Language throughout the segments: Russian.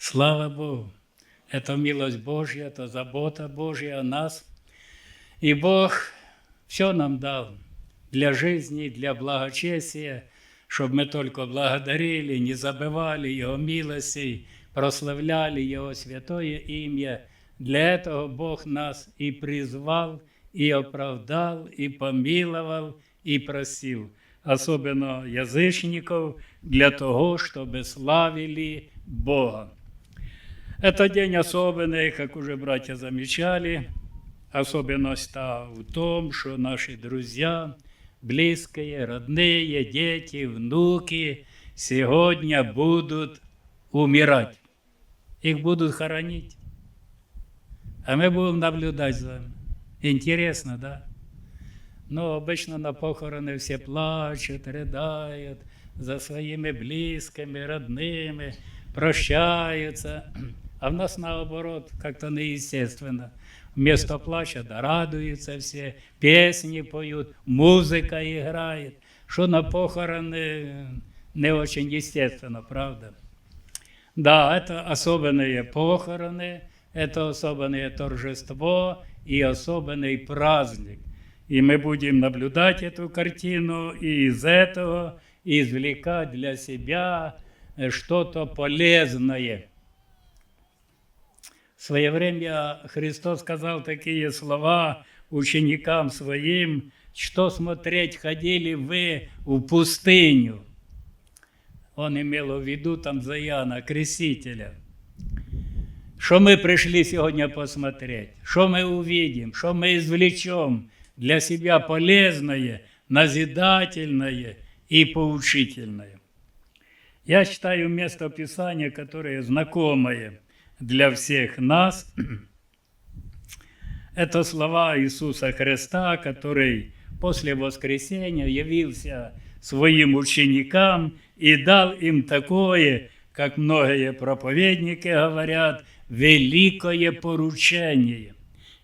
Слава Богу! Это милость Божья, это забота Божья о нас. И Бог все нам дал для жизни, для благочестия, чтобы мы только благодарили, не забывали Его милости, прославляли Его святое имя. Для этого Бог нас и призвал, и оправдал, и помиловал, и просил. Особенно язычников, для того, чтобы славили Бога. Это день особенный, как уже братья замечали. Особенность та в том, что наши друзья, близкие, родные, дети, внуки сегодня будут умирать. Их будут хоронить. А мы будем наблюдать за вами. Интересно, да? Но обычно на похороны все плачут, рыдают за своими близкими, родными, прощаются. А в нас наоборот, как-то неестественно. Вместо плача да радуются все, песни поют, музыка играет. Что на похороны не очень естественно, правда? Да, это особенные похороны, это особенное торжество и особенный праздник. И мы будем наблюдать эту картину и из этого извлекать для себя что-то полезное. Свое время Христос сказал такие слова ученикам своим, что смотреть ходили вы в пустыню. Он имел в виду там за Яна, Крестителя. Что мы пришли сегодня посмотреть? Что мы увидим? Что мы извлечем для себя полезное, назидательное и поучительное? Я читаю место Писания, которое знакомое для всех нас. Это слова Иисуса Христа, который после воскресения явился своим ученикам и дал им такое, как многие проповедники говорят, великое поручение.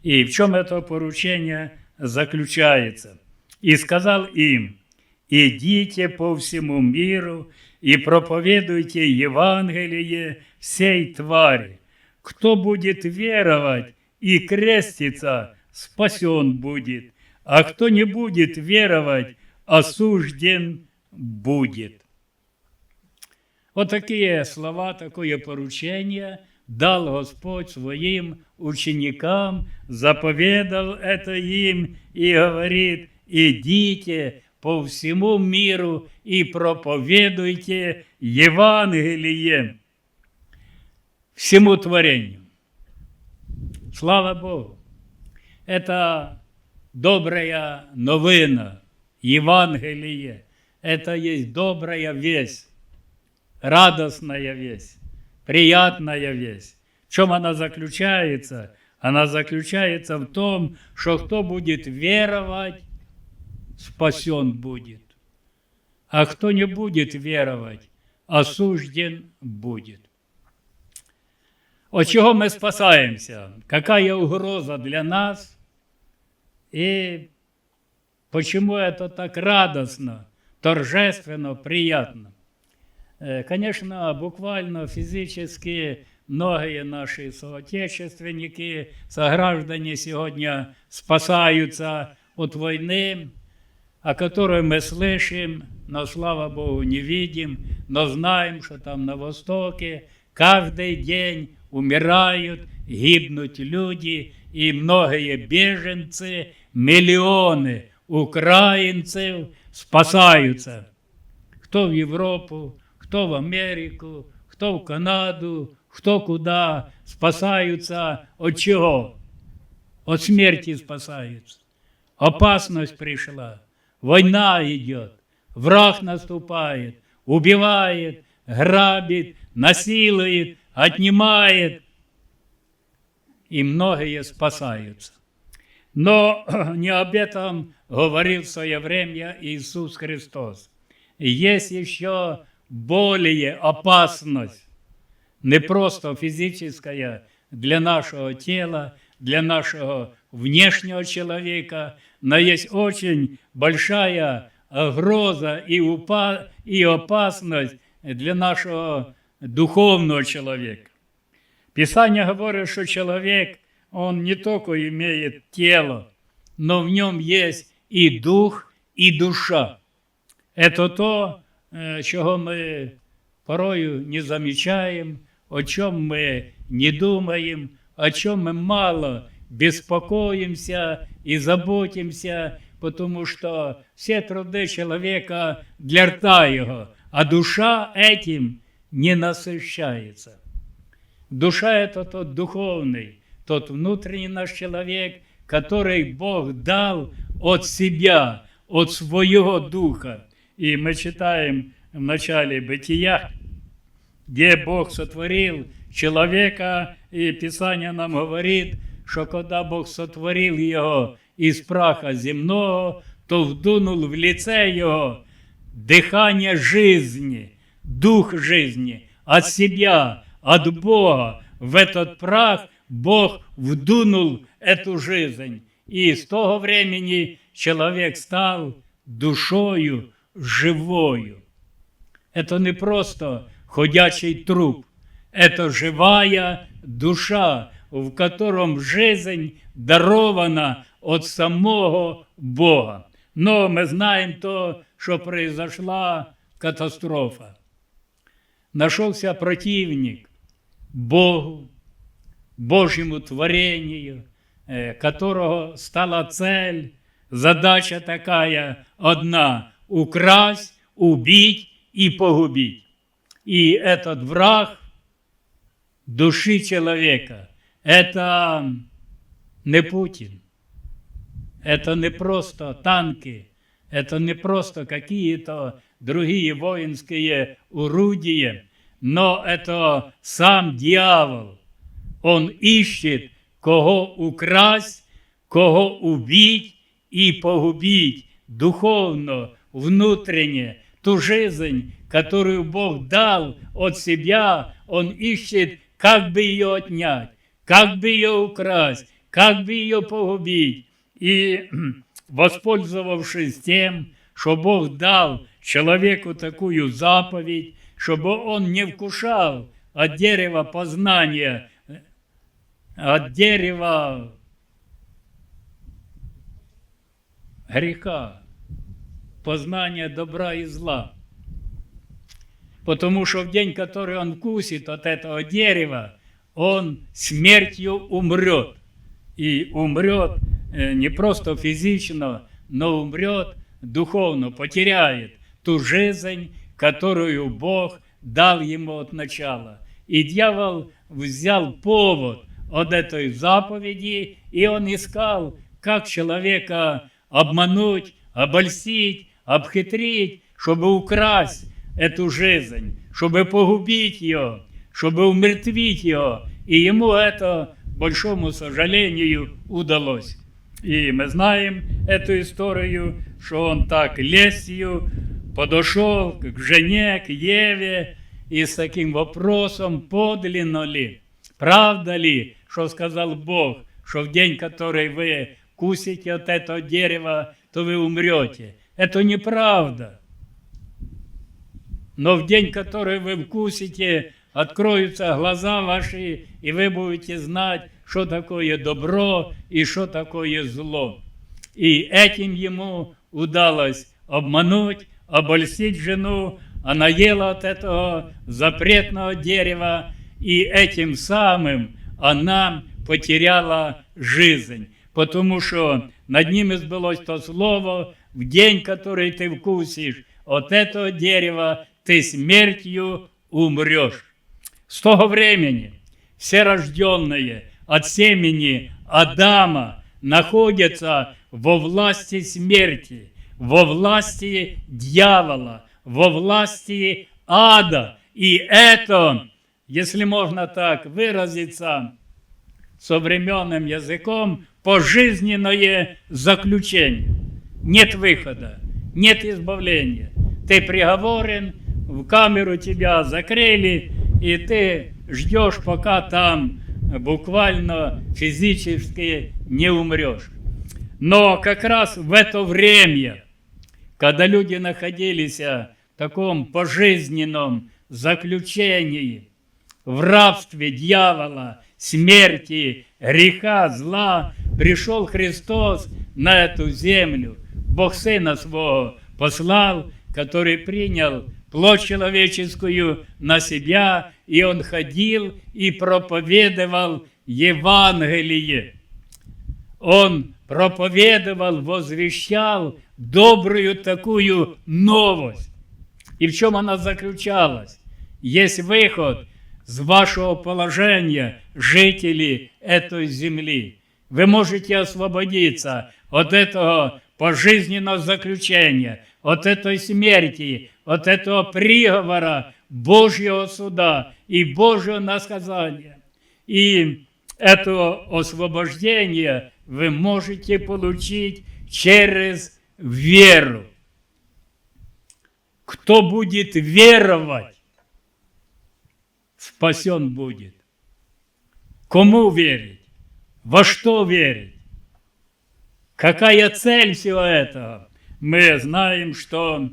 И в чем это поручение заключается? И сказал им, идите по всему миру и проповедуйте Евангелие всей твари. Кто будет веровать и креститься, спасен будет, а кто не будет веровать, осужден будет. Вот такие слова, такое поручение дал Господь своим ученикам, заповедал это им и говорит, идите по всему миру и проповедуйте Евангелие всему творению. Слава Богу! Это добрая новина, Евангелие. Это есть добрая весть, радостная весть, приятная весть. В чем она заключается? Она заключается в том, что кто будет веровать, спасен будет. А кто не будет веровать, осужден будет. От чего мы спасаемся? Какая угроза для нас? И почему это так радостно, торжественно, приятно? Э, конечно, буквально физически многие наши соотечественники, сограждане сегодня спасаются от войны, о которой мы слышим, но, слава Богу, не видим, но знаем, что там на Востоке каждый день умирают, гибнут люди, и многие беженцы, миллионы украинцев спасаются. Кто в Европу, кто в Америку, кто в Канаду, кто куда спасаются от чего? От смерти спасаются. Опасность пришла. Война идет, враг наступает, убивает, грабит, насилует, отнимает, и многие спасаются. Но не об этом говорил в свое время Иисус Христос. Есть еще более опасность, не просто физическая для нашего тела, для нашего внешнего человека, но есть очень большая угроза и, упа и опасность для нашего духовного человека. Писание говорит, что человек, он не только имеет тело, но в нем есть и дух, и душа. Это то, э, чего мы порою не замечаем, о чем мы не думаем, о чем мы мало беспокоимся и заботимся, потому что все труды человека для рта его, а душа этим не насыщается. Душа – это тот духовный, тот внутренний наш человек, который Бог дал от себя, от своего духа. И мы читаем в начале Бытия, где Бог сотворил человека, и Писание нам говорит, что когда Бог сотворил его из праха земного, то вдунул в лице его дыхание жизни, дух жизни от себя, от Бога. В этот прах Бог вдунул эту жизнь. И с того времени человек стал душою живою. Это не просто ходячий труп, это живая душа, в котором жизнь дарована от самого Бога. Но мы знаем то, что произошла катастрофа. Нашелся противник Богу, Божьему творению, э, которого стала цель, задача такая одна – украсть, убить и погубить. И этот враг души человека – это не Путин, это не просто танки, это не просто какие-то другие воинские орудия, – но это сам дьявол. Он ищет, кого украсть, кого убить и погубить духовно, внутренне, ту жизнь, которую Бог дал от себя, Он ищет, как бы ее отнять, как бы ее украсть, как бы ее погубить. И, воспользовавшись тем, что Бог дал человеку такую заповедь, чтобы он не вкушал от дерева познания, от дерева греха, познания добра и зла. Потому что в день, который он вкусит от этого дерева, он смертью умрет. И умрет э, не просто физично, но умрет духовно, потеряет ту жизнь, которую Бог дал ему от начала. И дьявол взял повод от этой заповеди, и он искал, как человека обмануть, обольстить, обхитрить, чтобы украсть эту жизнь, чтобы погубить ее, чтобы умертвить ее. И ему это, большому сожалению, удалось. И мы знаем эту историю, что он так лестью подошел к жене, к Еве, и с таким вопросом, подлинно ли, правда ли, что сказал Бог, что в день, который вы кусите от этого дерева, то вы умрете. Это неправда. Но в день, который вы вкусите, откроются глаза ваши, и вы будете знать, что такое добро и что такое зло. И этим ему удалось обмануть, обольстить жену, она ела от этого запретного дерева, и этим самым она потеряла жизнь, потому что над ними сбылось то слово, в день, который ты вкусишь от этого дерева, ты смертью умрешь. С того времени все рожденные от семени Адама находятся во власти смерти – во власти дьявола, во власти ада. И это, если можно так выразиться современным языком, пожизненное заключение. Нет выхода, нет избавления. Ты приговорен, в камеру тебя закрыли, и ты ждешь, пока там буквально физически не умрешь. Но как раз в это время когда люди находились в таком пожизненном заключении, в рабстве дьявола, смерти, греха, зла, пришел Христос на эту землю. Бог Сына Своего послал, который принял плоть человеческую на себя, и Он ходил и проповедовал Евангелие. Он проповедовал, возвещал добрую такую новость. И в чем она заключалась? Есть выход с вашего положения, жители этой земли. Вы можете освободиться от этого пожизненного заключения, от этой смерти, от этого приговора Божьего суда и Божьего наказания. И это освобождение вы можете получить через веру. Кто будет веровать, спасен будет. Кому верить? Во что верить? Какая цель всего этого? Мы знаем, что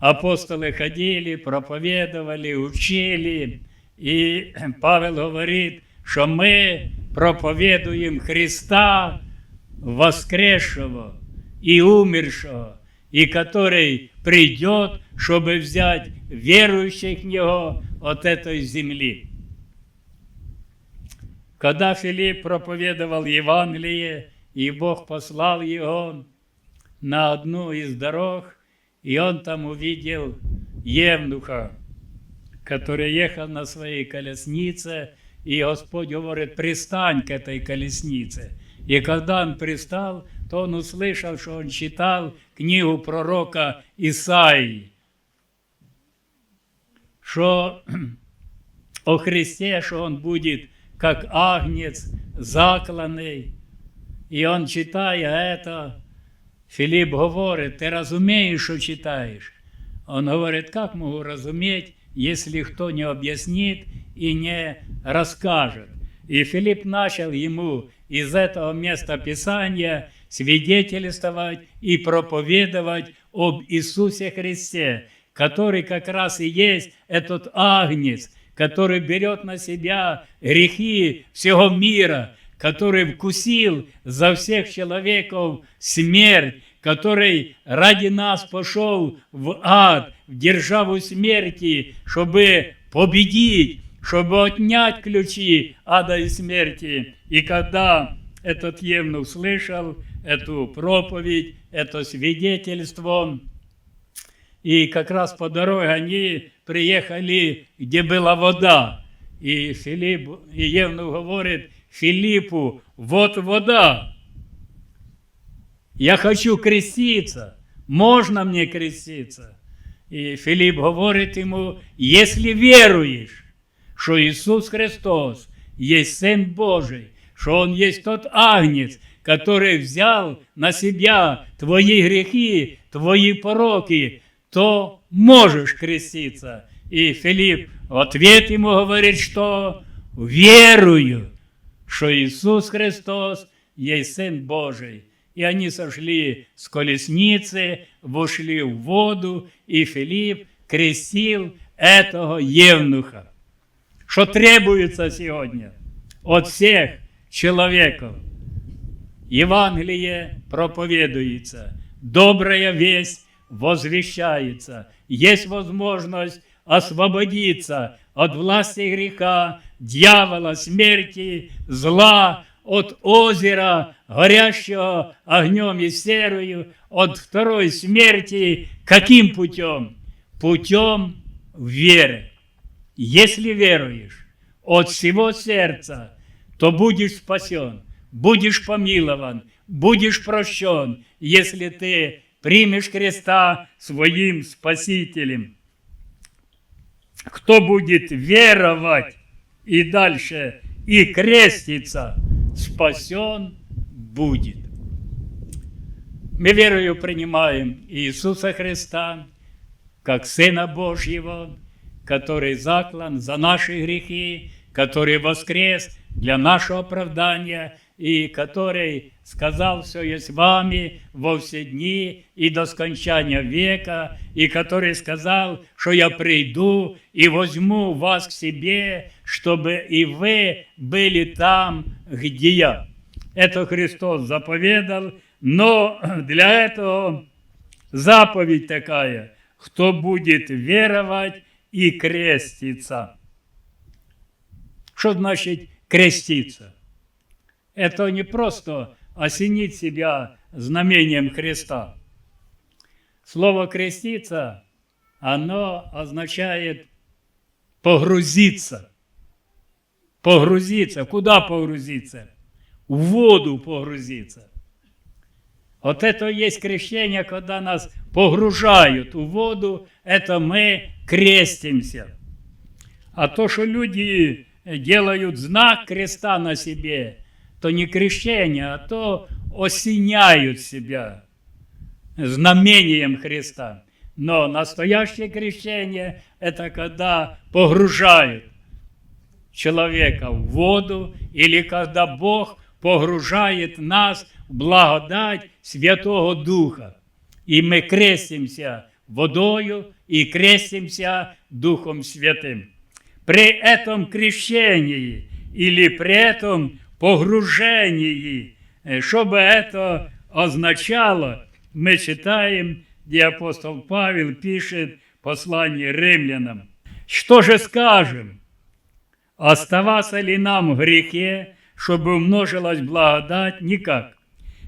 апостолы ходили, проповедовали, учили, и Павел говорит, что мы проповедуем Христа воскресшего и умершего, и который придет, чтобы взять верующих в Него от этой земли. Когда Филипп проповедовал Евангелие, и Бог послал его на одну из дорог, и он там увидел Евнуха, который ехал на своей колеснице, и Господь говорит, пристань к этой колеснице. И когда он пристал, то он услышал, что он читал книгу пророка Исаии, что о Христе, что он будет как агнец закланный. І он читає это, Филипп говорит, ты разумеешь, что читаешь? Он говорит, как могу разуметь, если кто не объяснит и не расскажет? И Филипп начал ему из этого места Писания свидетельствовать и проповедовать об Иисусе Христе, который как раз и есть этот агнец, который берет на себя грехи всего мира, который вкусил за всех человеков смерть, который ради нас пошел в ад, в державу смерти, чтобы победить, чтобы отнять ключи ада и смерти. И когда этот Евнух слышал эту проповедь, это свидетельство, и как раз по дороге они приехали, где была вода. И Филипп, и Евнух говорит, Филиппу, вот вода. Я хочу креститься. Можно мне креститься? И Филипп говорит ему, если веруешь, что Иисус Христос есть Сын Божий, что Он есть тот агнец, который взял на себя твои грехи, твои пороки, то можешь креститься. И Филипп в ответ ему говорит, что верую, что Иисус Христос есть Сын Божий. И они сошли с колесницы, вошли в воду, и Филипп крестил этого евнуха. Что требуется сегодня от всех человеков? Евангелие проповедуется, добрая весть возвещается, есть возможность освободиться от власти греха, дьявола, смерти, зла, от озера, горящего огнем и серою, от второй смерти. Каким путем? Путем веры. Если веруешь от всего сердца, то будешь спасен, будешь помилован, будешь прощен, если ты примешь креста своим Спасителем. Кто будет веровать и дальше и креститься, спасен будет. Мы верою принимаем Иисуса Христа как Сына Божьего, который заклан за наши грехи, который воскрес для нашего оправдания и который сказал все есть вами во все дни и до скончания века, и который сказал, что я приду и возьму вас к себе, чтобы и вы были там, где я. Это Христос заповедал, но для этого заповедь такая, кто будет веровать и креститься. Что значит креститься? Это не просто осенить себя знамением Христа. Слово креститься, оно означает погрузиться. Погрузиться. Куда погрузиться? В воду погрузиться. Вот это и есть крещение, когда нас погружают в воду, это мы крестимся. А то, что люди делают знак креста на себе, то не крещение, а то осеняют себя знамением Христа. Но настоящее крещение – это когда погружают человека в воду, или когда Бог погружает нас в благодать Святого Духа. И мы крестимся водою и крестимся Духом Святым. При этом крещении или при этом погружении, э, чтобы это означало, мы читаем, где апостол Павел пишет послание римлянам. Что же скажем? Оставаться ли нам в грехе, чтобы умножилась благодать? Никак.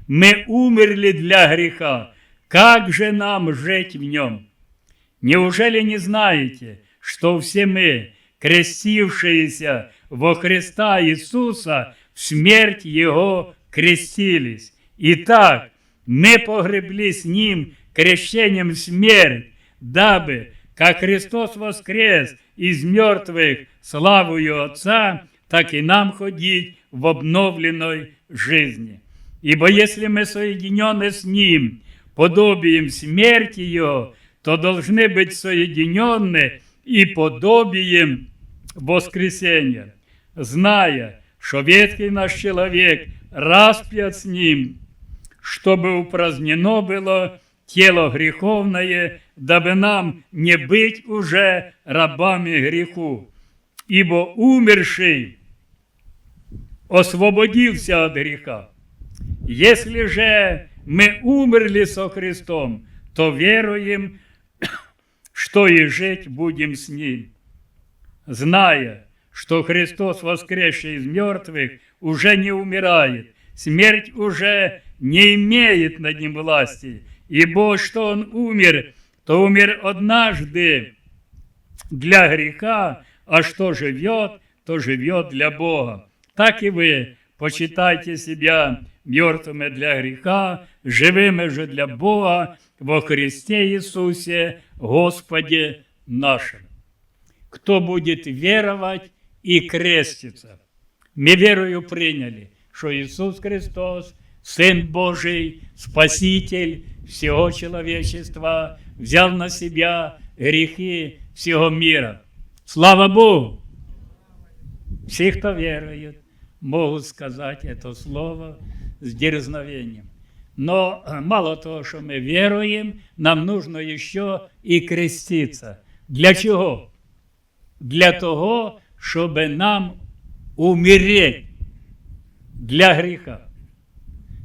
Мы умерли для греха. Как же нам жить в нем? Неужели не знаете, что все мы, крестившиеся во Христа Иисуса, смерть Его крестились? Итак, мы погребли с Ним крещением смерть, дабы, как Христос воскрес из мертвых славою Отца, так и нам ходить в обновленной жизни. Ибо если мы соединены с Ним подобием смерти Его, то должны быть соединены и подобием воскресения, зная, что ветхий наш человек распят с Ним, чтобы упразднено было тело греховное, дабы нам не быть уже рабами греху. Ибо умерший освободился от греха. Если же мы умерли со Христом, то веруем, что и жить будем с Ним, зная, что Христос, воскресший из мертвых, уже не умирает, смерть уже не имеет над ним власти, ибо что он умер, то умер однажды для греха, а что живет, то живет для Бога. Так и вы почитайте себя мертвыми для греха, живыми же для Бога во Христе Иисусе, Господе нашим. Кто будет веровать и креститься. Мы верою приняли, что Иисус Христос, Сын Божий, Спаситель всего человечества, взял на себя грехи всего мира. Слава Богу! Все, кто верует, могут сказать это слово с дерзновением. Но мало того, что мы веруем, нам нужно еще и креститься. Для чего? Для того, чтобы нам умереть для греха.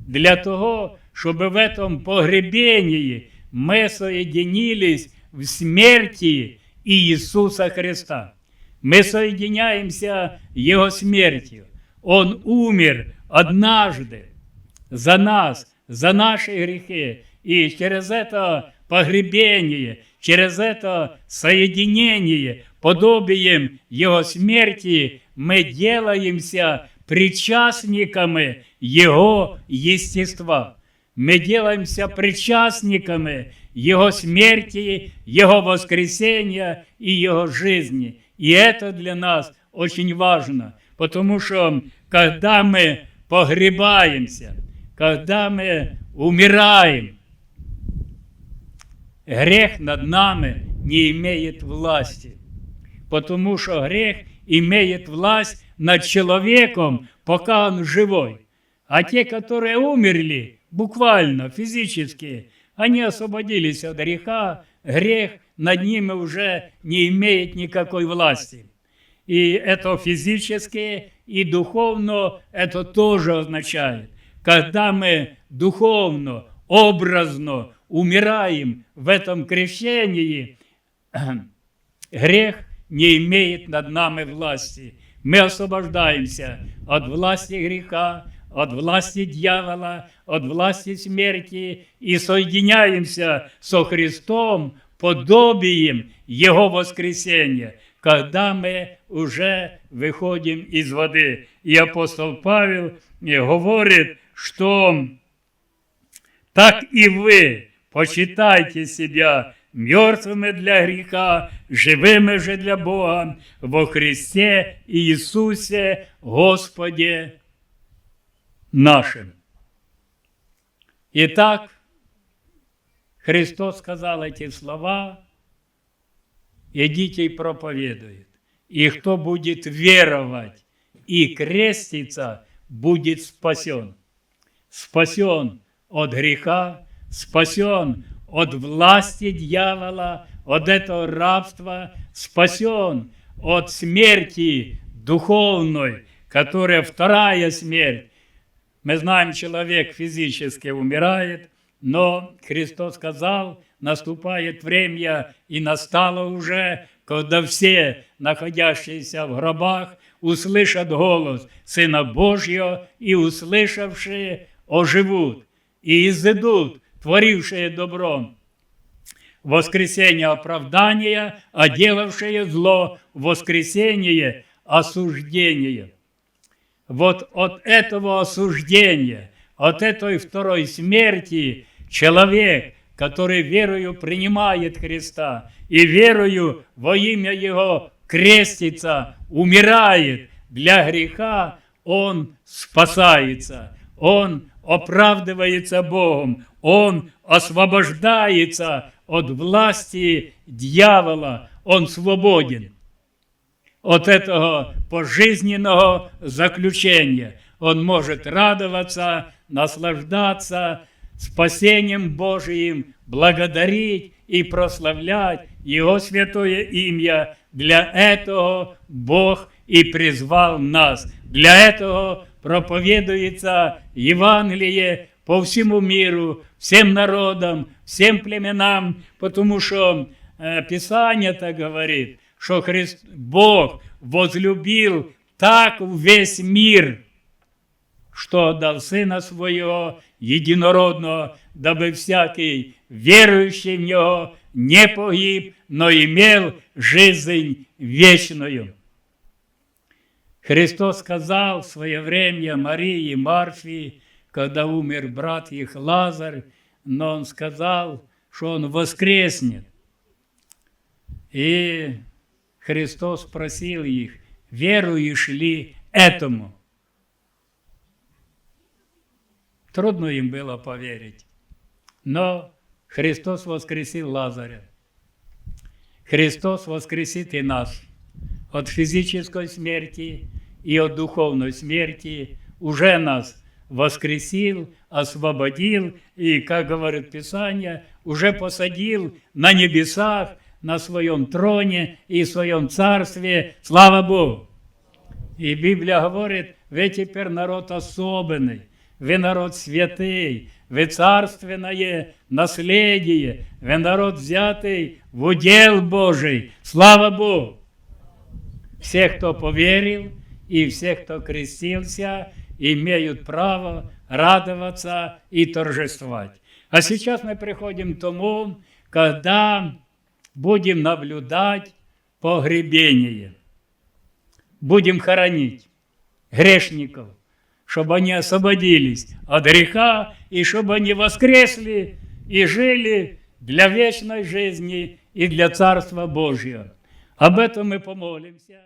Для того, чтобы в этом погребении мы соединились в смерти Иисуса Христа. Мы соединяемся Его смертью. Он умер однажды за нас, за наши грехи. И через это погребение, через это соединение, подобием Его смерти, мы делаемся причастниками Его естества. Мы делаемся причастниками Его смерти, Его воскресения и Его жизни. И это для нас очень важно, потому что когда мы погребаемся, когда мы умираем, грех над нами не имеет власти, потому что грех имеет власть над человеком, пока он живой. А те, которые умерли, буквально, физически, они освободились от греха, грех над ними уже не имеет никакой власти. и это физически, и духовно это тоже означает. Когда мы духовно, образно умираем в этом крещении, грех не имеет над нами власти. Мы освобождаемся от власти греха, от власти дьявола, от власти смерти и соединяемся со Христом подобием Его воскресения, когда мы уже выходим из воды. И апостол Павел говорит, что так и вы почитайте себя мертвыми для греха, живыми же для Бога во Христе Иисусе Господе нашим. Итак, Христос сказал эти слова, идите и проповедует. И кто будет веровать и креститься, будет спасен. Спасен от греха, спасен от власти дьявола, от этого рабства, спасен от смерти духовной, которая вторая смерть. Мы знаем, человек физически умирает, но Христос сказал, наступает время, и настало уже, когда все, находящиеся в гробах, услышат голос Сына Божьего и, услышавшие, оживут и изыдут творившие добро, воскресение оправдания, а делавшие зло воскресение осуждения. Вот от этого осуждения, от этой второй смерти человек, который верою принимает Христа и верою во имя Его крестится, умирает для греха, он спасается, он оправдывается Богом, он освобождается от власти дьявола, он свободен от этого пожизненного заключения. Он может радоваться, наслаждаться спасением Божиим, благодарить и прославлять Его святое имя. Для этого Бог и призвал нас. Для этого проповедуется Евангелие по всему миру, всем народам, всем племенам, потому что э, Писание так говорит, что Христ, Бог возлюбил так весь мир, что отдал Сына Своего единородного, дабы всякий верующий в Него не погиб, но имел жизнь вечную. Христос сказал в свое время Марии и Марфии, когда умер брат их Лазарь, но он сказал, что он воскреснет. И Христос спросил их, веруешь ли этому? Трудно им было поверить. Но Христос воскресил Лазаря. Христос воскресит и нас от физической смерти и от духовной смерти уже нас воскресил, освободил и, как говорит Писание, уже посадил на небесах, на своем троне и в своем царстве. Слава Богу! И Библия говорит, вы теперь народ особенный, вы народ святый, вы царственное наследие, вы народ взятый в удел Божий. Слава Богу! Всех, кто поверил, и всех, кто крестился, имеют право радоваться и торжествовать. А сейчас мы приходим к тому, когда будем наблюдать погребение. Будем хоронить грешников, чтобы они освободились от греха, и чтобы они воскресли и жили для вечной жизни и для Царства Божьего. Об этом мы помолимся.